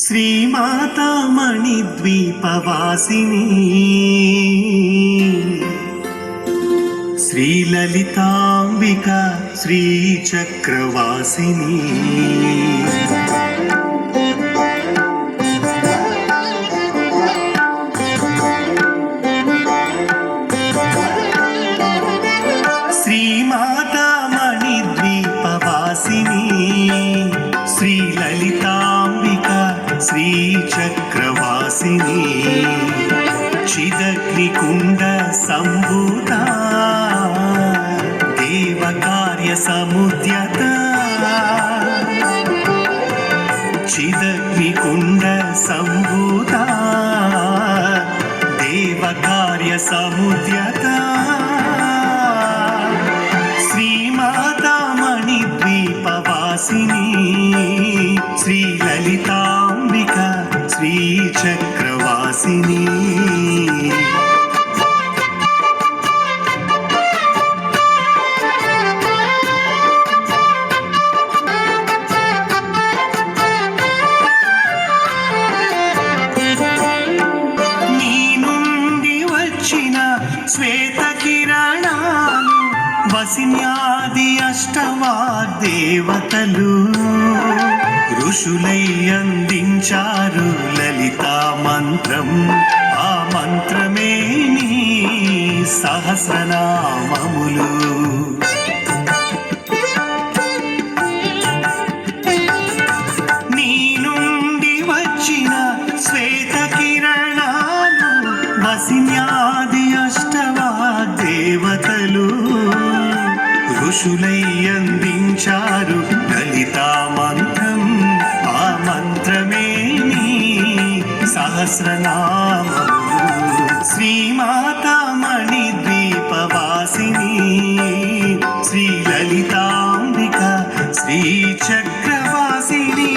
శ్రీమాతామణి ద్వీపవాసిని. శ్రీలలితాంబిక శ్రీచక్రవాసిని. శ్రీచక్రవాసిని చిదగ్నికుండ సంభూత దేవకార్య సముద్యత. చిదగ్నికుండ సంభూత దేవకార్య సముద్యత. వసిన్యాది అష్టవాగ్దేవతలు ఋషులై అందించారు లలితా మంత్రం. ఆ మంత్రమే నీ సహస్రనామములు. నీ నుండి వచ్చిన శ్వేత కిరణాలు వసిన్యాది అష్టవా దేవతలు ఋషులై అందించారు. లలితా మంత్రం ఆ మంత్రమే నీ సహస్రనామములు శ్రీమాతామణి ద్వీపవాసిని శ్రీ లలితాంబిక శ్రీ చక్రవాసిని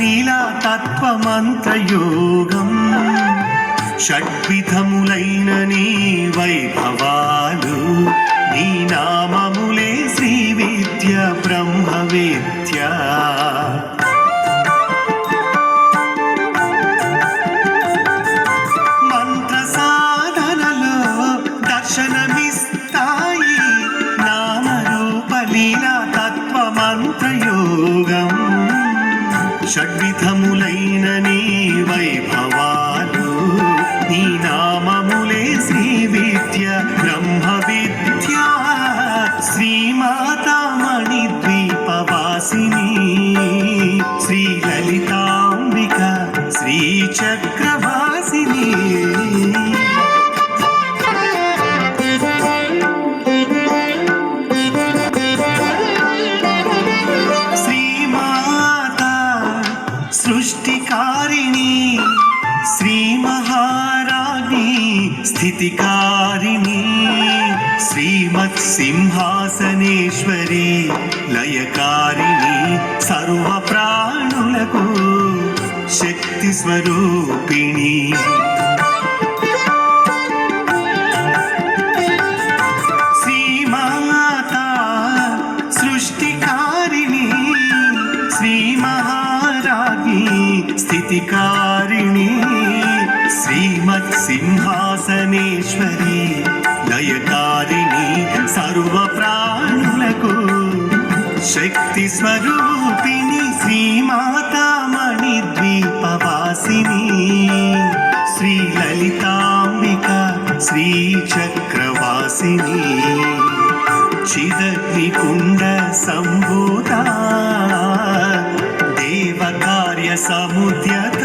నామరూప లీలా తత్వ యోగం షడ్విధములైన నీ వైభవాలు నీ నామములే శ్రీ విద్య బ్రహ్మ విద్య మంత్ర సాధనలో దర్శనమిస్తాయి నామరూప లీలా షడ్విధములైన నీ వైభవాలు నీ నామములే శ్రీ విద్య బ్రహ్మ విద్య శ్రీమాతామణి ద్వీపవాసిని శ్రీ లలితాంబిక శ్రీ చక్రవాసిని స్థితికారిణి శ్రీమత్ సింహాసనేశ్వరి లయకారిణి సర్వ ప్రాణులకు శక్తి స్వరూపిణి శ్రీమాత స్థితికారిణి శ్రీమత్ సింహాసనేశ్వరి లయకారిణి సర్వ ప్రాణులకు శక్తి స్వరూపిణి శ్రీమాతామణి ద్వీపవాసిని శ్రీ లలితాంబిక శ్రీ చక్రవాసిని చిదగ్నికుండ సంభూత దేవకార్య సముద్యత